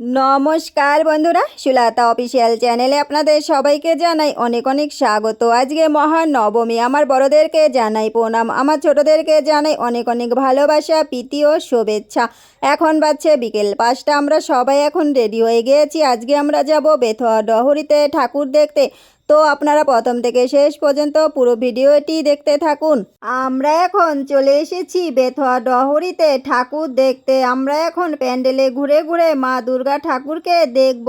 নমস্কার বন্ধুরা, সুলাতা অফিসিয়াল চ্যানেলে আপনাদের সবাইকে জানাই অনেক অনেক স্বাগত। আজকে মহান নবমী আমার বড়দেরকে জানাই প্রণাম, আমার ছোটদেরকে জানাই অনেক অনেক ভালোবাসা, প্রীতি ও শুভেচ্ছা। এখন বাচ্চা বিকেল পাঁচটা, আমরা সবাই এখন রেডি হয়ে গিয়েছি। আজকে আমরা যাব বেথুয়া ডহরিতে ঠাকুর দেখতে। তো আপনারা প্রথম থেকে শেষ পর্যন্ত পুরো ভিডিওটি দেখতে থাকুন। আমরা এখন চলে এসেছি বেথুয়া ডহরিতে। ঠাকুর দেখতে আমরা এখন প্যান্ডেলে ঘুরে ঘুরে মা দুর্গা ঠাকুরকে দেখব।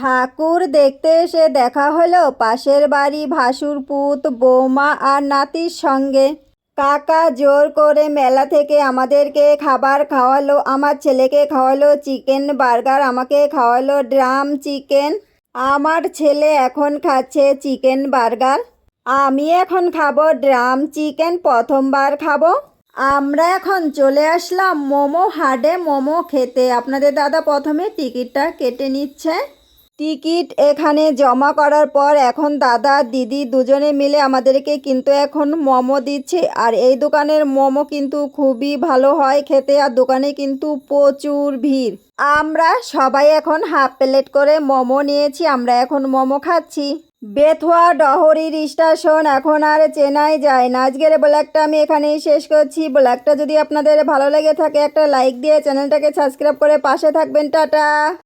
ঠাকুর দেখতে এসে দেখা হলো পাশের বাড়ি ভাসুর পুত, বৌমা আর নাতির সঙ্গে। কাকা জোর করে মেলা থেকে আমাদেরকে খাবার খাওয়ালো, আমার ছেলেকে খাওয়ালো চিকেন বার্গার, আমাকে খাওয়ালো ড্রাম চিকেন। আমার ছেলে এখন খাচ্ছে চিকেন বার্গার। আমি এখন খাব ড্রাম চিকেন, প্রথমবার খাব। আমরা এখন চলে আসলাম মোমো হাডে মোমো খেতে। আপনাদের দাদা প্রথমে টিকিটটা কেটে নিচ্ছে। টিকিট এখানে জমা করার পর এখন দাদা, দিদি দুজনে মিলে আমাদেরকে কিন্তু এখন মোমো দিচ্ছে। আর এই দোকানের মোমো কিন্তু খুবই ভালো হয় খেতে, আর দোকানে কিন্তু প্রচুর ভিড়। আমরা সবাই এখন হাফ প্লেট করে মোমো নিয়েছি, আমরা এখন মোমো খাচ্ছি। বেথুয়া ডহরির স্টেশন এখন আর চেনাই যায় না। আজকের ব্লগটা আমি এখানেই শেষ করছি। ব্লগটা যদি আপনাদের ভালো লেগে থাকে একটা লাইক দিয়ে চ্যানেলটাকে সাবস্ক্রাইব করে পাশে থাকবেন। টাটা।